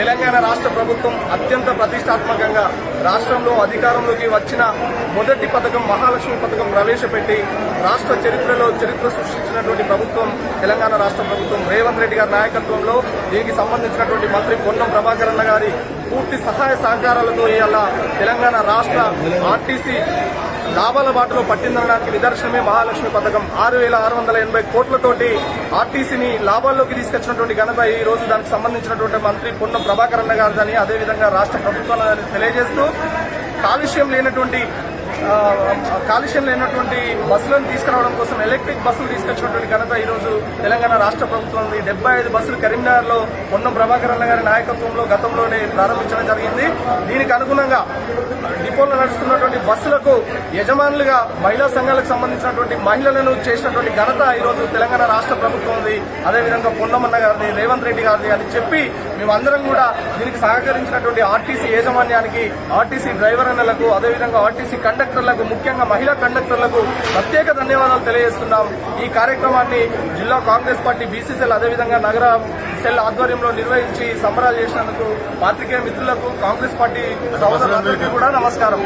తెలంగాణ రాష్ట్ర ప్రభుత్వం అత్యంత ప్రతిష్టాత్మకంగా రాష్ట్రంలో అధికారంలోకి వచ్చిన మొదటి పథకం మహాలక్ష్మి పథకం ప్రవేశపెట్టి రాష్ట్ర చరిత్రలో చరిత్ర సృష్టించినటువంటి ప్రభుత్వం తెలంగాణ రాష్ట్ర ప్రభుత్వం. రేవంత్ రెడ్డి గారి నాయకత్వంలో దీనికి సంబంధించినటువంటి మంత్రి పొన్నం ప్రభాకరన్న గారి పూర్తి సహాయ సహకారాలతో ఇవాళ తెలంగాణ రాష్ట్ర ఆర్టీసీ లాభాల బాటలో పట్టిందనడానికి నిదర్శనమే మహాలక్ష్మి పథకం. ఆరు వేల ఆరు వందల ఎనభై కోట్లతోటి ఆర్టీసీని లాభాల్లోకి తీసుకొచ్చినటువంటి ఘనత ఈ రోజు దానికి సంబంధించినటువంటి మంత్రి పొన్నం ప్రభాకర్ అన్న గారిదని అదేవిధంగా రాష్ట్ర ప్రభుత్వాన్ని తెలియజేస్తూ కాలుష్యం లేనటువంటి కాలుష్యం లేనటువంటి బస్సులను తీసుకురావడం కోసం ఎలక్ట్రిక్ బస్సులు తీసుకొచ్చినటువంటి ఘనత ఈరోజు తెలంగాణ రాష్ట్ర ప్రభుత్వం ఉంది. డెబ్బై ఐదు బస్సులు కరీంనగర్లో పొన్నం ప్రభాకర్ గారి నాయకత్వంలో గతంలోనే ప్రారంభించడం జరిగింది. దీనికి అనుగుణంగా డిపోలో నడుస్తున్నటువంటి బస్సులకు యజమానులుగా మహిళా సంఘాలకు సంబంధించినటువంటి మహిళలను చేసినటువంటి ఘనత ఈరోజు తెలంగాణ రాష్ట్ర ప్రభుత్వం ఉంది. అదేవిధంగా పొన్నమన్న గారిది రేవంత్ రెడ్డి గారిది అని చెప్పి మేమందరం కూడా దీనికి సహకరించినటువంటి ఆర్టీసీ యాజమాన్యానికి ఆర్టీసీ డ్రైవర్ అన్నలకు అదేవిధంగా ఆర్టీసీ కండక్టర్లకు ముఖ్యంగా మహిళా కండక్టర్లకు ప్రత్యేక ధన్యవాదాలు తెలియజేస్తున్నాం. ఈ కార్యక్రమాన్ని జిల్లా కాంగ్రెస్ పార్టీ బీసీసీఎల్ అదేవిధంగా నగర సెల్ ఆధ్వర్యంలో నిర్వహించి సంబరాలు చేసినందుకు పాత్రికేయ మిత్రులకు కాంగ్రెస్ పార్టీ సోదరులందరికీ కూడా నమస్కారం.